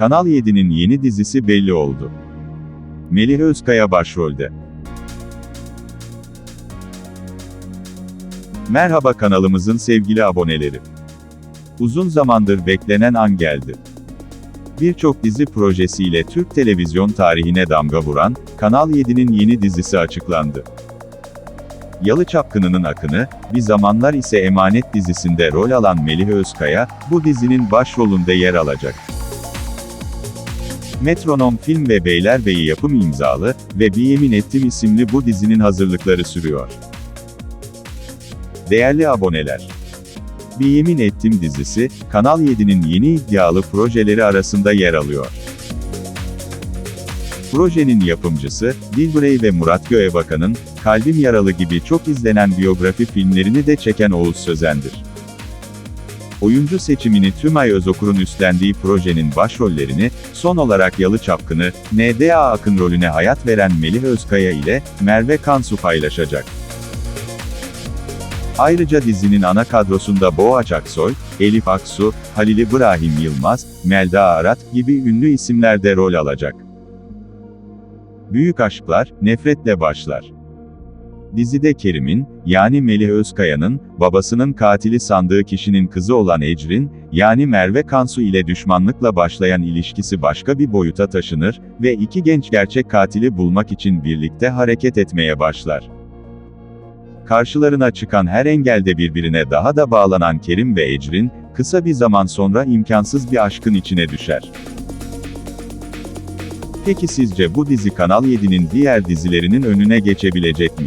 Kanal 7'nin yeni dizisi belli oldu. Melih Özkaya başrolde. Merhaba kanalımızın sevgili aboneleri. Uzun zamandır beklenen an geldi. Birçok dizi projesiyle Türk televizyon tarihine damga vuran, Kanal 7'nin yeni dizisi açıklandı. Yalı Çapkını'nın akını, bir zamanlar ise Emanet dizisinde rol alan Melih Özkaya, bu dizinin başrolünde yer alacak. Metronom Film ve Beylerbeyi yapım imzalı ve Bir Yemin Ettim isimli bu dizinin hazırlıkları sürüyor. Değerli aboneler, Bir Yemin Ettim dizisi, Kanal 7'nin yeni iddialı projeleri arasında yer alıyor. Projenin yapımcısı, Dilbrey ve Murat Göğebakan'ın, Kalbim Yaralı gibi çok izlenen biyografi filmlerini de çeken Oğuz Sözen'dir. Oyuncu seçimini Tümay Özokur'un üstlendiği projenin başrollerini, son olarak Yalı Çapkını, N.D.A. Akın rolüne hayat veren Melih Özkaya ile, Merve Kansu paylaşacak. Ayrıca dizinin ana kadrosunda Boğaç Aksoy, Elif Aksu, Halil İbrahim Yılmaz, Melda Arat gibi ünlü isimler de rol alacak. Büyük aşklar, nefretle başlar. Dizide Kerim'in, yani Melih Özkaya'nın, babasının katili sandığı kişinin kızı olan Ecrin, yani Merve Kansu ile düşmanlıkla başlayan ilişkisi başka bir boyuta taşınır ve iki genç gerçek katili bulmak için birlikte hareket etmeye başlar. Karşılarına çıkan her engelde birbirine daha da bağlanan Kerim ve Ecrin, kısa bir zaman sonra imkansız bir aşkın içine düşer. Peki sizce bu dizi Kanal 7'nin diğer dizilerinin önüne geçebilecek mi?